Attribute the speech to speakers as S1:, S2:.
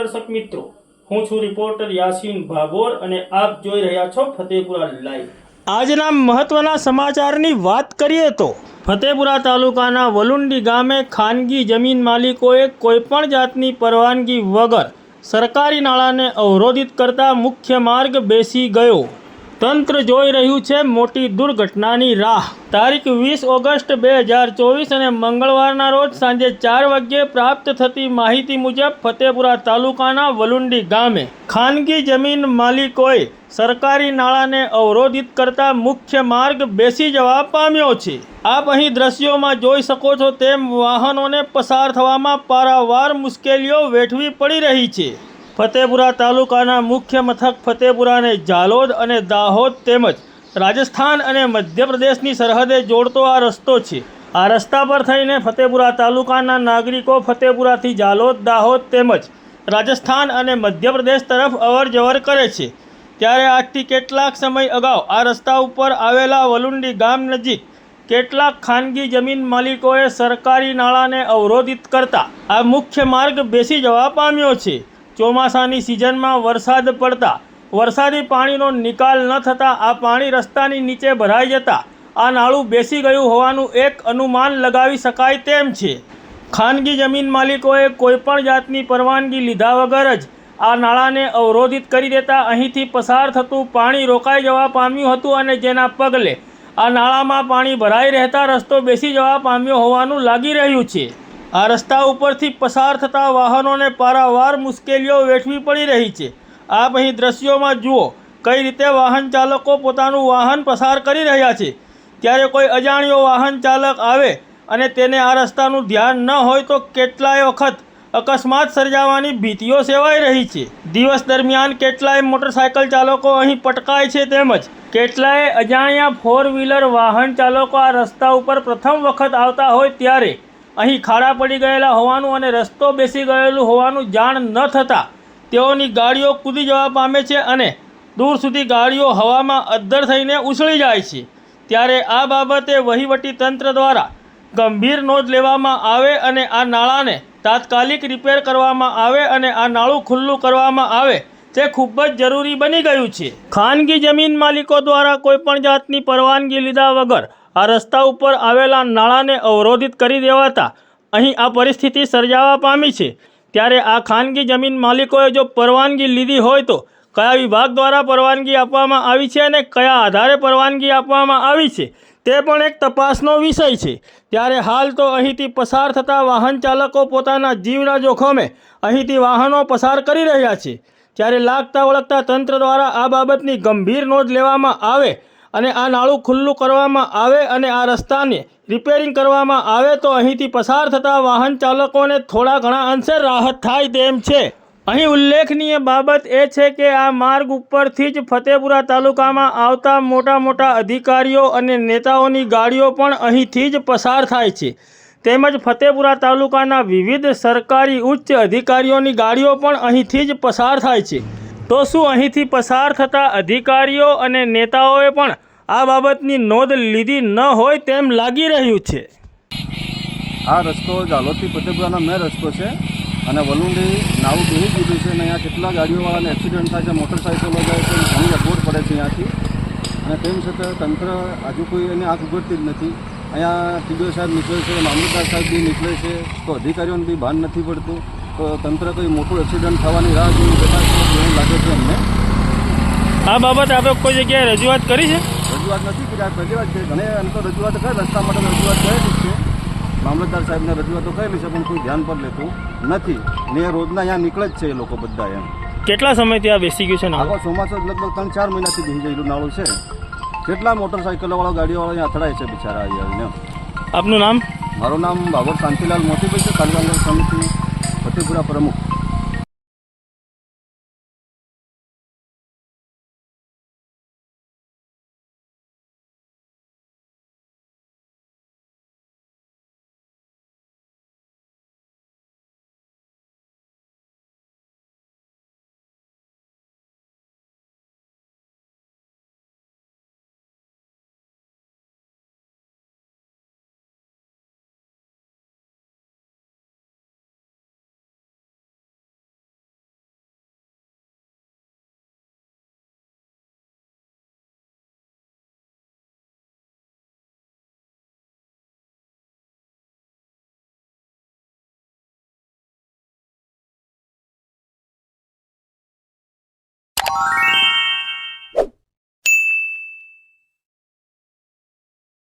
S1: દર્શક મિત્રો, હું છું રિપોર્ટર યાસીન ભાગોર અને આપ જોઈ રહ્યા છો ફતેપુરા લાઈવ. આજના મહત્વના સમાચારની વાત કરીએ તો, ફતેપુરા તાલુકાના વલુંડી ગામે ખાનગી જમીન માલિકોએ કોઈપણ જાતની પરવાનગી વગર સરકારી નાળાને અવરોધિત કરતા મુખ્ય માર્ગ બેસી ગયો. તંત્ર જોઈ રહ્યું છે મોટી દુર્ઘટનાની રાહ. તારીખ વીસ ઓગસ્ટ બે હજાર ચોવીસ અને મંગળવારના રોજ સાંજે ચાર વાગ્યે પ્રાપ્ત થતી માહિતી મુજબ ફતેપુરા તાલુકાના વલુંડી ગામે ખાનગી જમીન માલિકોએ સરકારી નાળાને અવરોધિત કરતા મુખ્ય માર્ગ બેસી જવા પામ્યો છે. આપ અહીં દ્રશ્યોમાં જોઈ શકો છો તેમ વાહનોને પસાર થવામાં પારાવાર મુશ્કેલીઓ વેઠવી પડી રહી છે. ફતેપુરા તાલુકાના મુખ્ય મથક ફતેપુરાને જાલોદ અને દાહોદ તેમજ રાજસ્થાન અને મધ્યપ્રદેશની સરહદે જોડતો આ રસ્તો છે. આ રસ્તા પર થઈને ફતેપુરા તાલુકાના નાગરિકો ફતેપુરાથી જાલોદ, દાહોદ તેમજ રાજસ્થાન અને મધ્યપ્રદેશ તરફ અવર જવર કરે છે. ત્યારે આજથી કેટલાક સમય અગાઉ આ રસ્તા ઉપર આવેલા વલુંડી ગામ નજીક કેટલાક ખાનગી જમીન માલિકોએ સરકારી નાળાને અવરોધિત કરતા આ મુખ્ય માર્ગ બેસી જવા પામ્યો છે. ચોમાસાની સિઝનમાં વરસાદ પડતા વરસાદી પાણીનો નિકાલ ન થતાં આ પાણી રસ્તાની નીચે ભરાઈ જતાં આ નાળું બેસી ગયું હોવાનું એક અનુમાન લગાવી શકાય તેમ છે. ખાનગી જમીન માલિકોએ કોઈપણ જાતની પરવાનગી લીધા વગર જ આ નાળાને અવરોધિત કરી દેતા અહીંથી પસાર થતું પાણી રોકાઈ જવા પામ્યું હતું અને જેના પગલે આ નાળામાં પાણી ભરાઈ રહેતા રસ્તો બેસી જવા પામ્યો હોવાનું લાગી રહ્યું છે. આ રસ્તા ઉપરથી પસાર થતા વાહનોને પારાવાર મુશ્કેલીઓ વેઠવી પડી રહી છે. આપ અહીં દ્રશ્યોમાં જુઓ કઈ રીતે વાહન ચાલકો પોતાનું વાહન પસાર કરી રહ્યા છે. ત્યારે કોઈ અજાણ્યો વાહન ચાલક આવે અને તેને આ રસ્તાનું ધ્યાન ન હોય તો કેટલાય વખત અકસ્માત સર્જાવાની ભીતિઓ સેવાઈ રહી છે. દિવસ દરમિયાન કેટલાય મોટરસાયકલ ચાલકો અહીં પટકાય છે તેમજ કેટલાય અજાણ્યા ફોર વ્હીલર વાહન ચાલકો આ રસ્તા ઉપર પ્રથમ વખત આવતા હોય ત્યારે અહીં ખાડા પડી ગયેલા હોવાનું અને રસ્તો બેસી ગયેલું હોવાનું જાણ ન થતાં તેઓની ગાડીઓ કૂદી જવા પામે છે અને દૂર સુધી ગાડીઓ હવામાં અદ્ધર થઈને ઉછળી જાય છે. ત્યારે આ બાબતે વહીવટી તંત્ર દ્વારા ગંભીર નોંધ લેવામાં આવે અને આ નાળાને તાત્કાલિક રિપેર કરવામાં આવે અને આ નાળું ખુલ્લું કરવામાં આવે, તે ખૂબ જ જરૂરી બની ગયું છે. ખાનગી જમીન માલિકો દ્વારા કોઈપણ જાતની પરવાનગી લીધા વગર આ રસ્તા ઉપર આવેલા નાળાને અવરોધિત કરી દેવાતા અહીં આ પરિસ્થિતિ સર્જાવા પામી છે. ત્યારે આ ખાનગી જમીન માલિકોએ જો પરવાનગી લીધી હોય તો કયા વિભાગ દ્વારા પરવાનગી આપવામાં આવી છે અને કયા આધારે પરવાનગી આપવામાં આવી છે તે પણ એક તપાસનો વિષય છે. ત્યારે હાલ તો અહીંથી પસાર થતા વાહન ચાલકો પોતાના જીવના જોખમે અહીંથી વાહનો પસાર કરી રહ્યા છે. ત્યારે લાગતા વળગતા તંત્ર દ્વારા આ બાબતની ગંભીર નોંધ લેવામાં આવે અને આ નાળું ખુલ્લું કરવામાં આવે અને આ રસ્તાને રિપેરિંગ કરવામાં આવે તો અહીંથી પસાર થતા વાહન ચાલકોને થોડા ઘણા અંશે રાહત થાય તેમ છે. અહીં ઉલ્લેખનીય બાબત એ છે કે આ માર્ગ ઉપરથી જ ફતેપુરા તાલુકામાં આવતા મોટા મોટા અધિકારીઓ અને નેતાઓની ગાડીઓ પણ અહીંથી જ પસાર થાય છે. તેમજ ફતેપુરા તાલુકાના વિવિધ સરકારી ઉચ્ચ અધિકારીઓની ગાડીઓ પણ અહીંથી જ પસાર થાય છે. તો શું અહીંથી પસાર થતા અધિકારીઓ અને નેતાઓએ પણ આ બાબતની નોંધ લીધી ન હોય તેમ લાગી રહ્યું છે.
S2: આ રસ્તો ઝાલોદથી ફતેપુરાનો મેં રસ્તો છે અને વલુંડી નાવું બેહી ગયું છે અને અહીંયા કેટલા ગાડીઓવાળાને એક્સિડન્ટ થાય છે મોટરસાઇકલો જાય છે ઘણી અગવડ પડે છે અહીંયાથી. અને તેમ છતાં તંત્ર હજુ કોઈ એને આંખ ઉગડતી જ નથી. અહીંયા ટીડીઓ સાહેબ નીકળે છે, મામલતદાર સાહેબ બી નીકળે છે, તો અધિકારીઓને બી ભાન નથી પડતું. તંત્ર કોઈ મોટું એક્સિડન્ટ થવાની રાહ જોઈ એવું લાગે છે અમને
S1: આ બાબત આપણે કોઈ જગ્યાએ રજૂઆત કરી છે?
S2: રજૂઆત નથી કરી આ રજૂઆત છે. ઘણે એમ તો રજૂઆત કરે રસ્તા માટે રજૂઆત કરેલી છે. મામલતદાર સાહેબને રજૂઆતો કરેલી છે પણ કોઈ ધ્યાન પર લેતું નથી. ને રોજના અહીંયા નીકળે જ છે એ લોકો બધા એમ.
S1: કેટલા સમયથી આ બેસી ગયું છે
S2: આખો ચોમાસો લગભગ ત્રણ ચાર મહિનાથી બેસી ગયેલું નાળું છે. કેટલા મોટરસાઇકલોવાળા ગાડીઓવાળા અહીંયા અથડાય છે બિચારા આવી આવીને.
S1: આપનું નામ?
S2: મારું નામ બાબર શાંતિલાલ મોતીભાઈ છે તાલુકા સમિતિ. ફતેપુરા પ્રમુખ